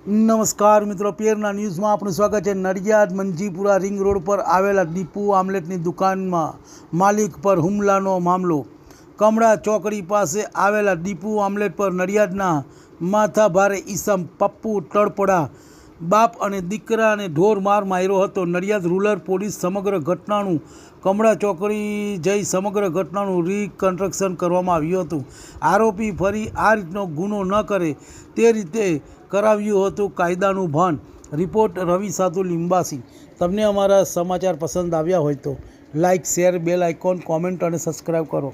નમસ્કાર મિત્રો, પિયરના ન્યૂઝમાં આપનું સ્વાગત છે. નડિયાદ મંજીપુરા રિંગ રોડ પર આવેલા દીપુ આમલેટની દુકાનમાં માલિક પર હુમલાનો મામલો. કમળા ચોકડી પાસે આવેલા દીપુ આમલેટ પર નડિયાદના માથાભારે ઈસમ પપ્પુ તળપડા બાપ અને દીકરાને ઢોર માર માર્યો હતો. નડિયાદ રૂરલ પોલીસ સમગ્ર ઘટનાનું કમળા ચોકડી જઈ સમગ્ર ઘટનાનું રિકન્સ્ટ્રક્શન કરવામાં આવ્યું હતું. આરોપી ફરી આ રીતનો ગુનો ન કરે તે રીતે કરાવ્યું હતું કાયદાનું ભાન. રિપોર્ટ રવિ સાધુ લિંબાસી. તમને અમારા સમાચાર પસંદ આવ્યા હોય તો like share bell icon comment અને સબસ્ક્રાઈબ કરો.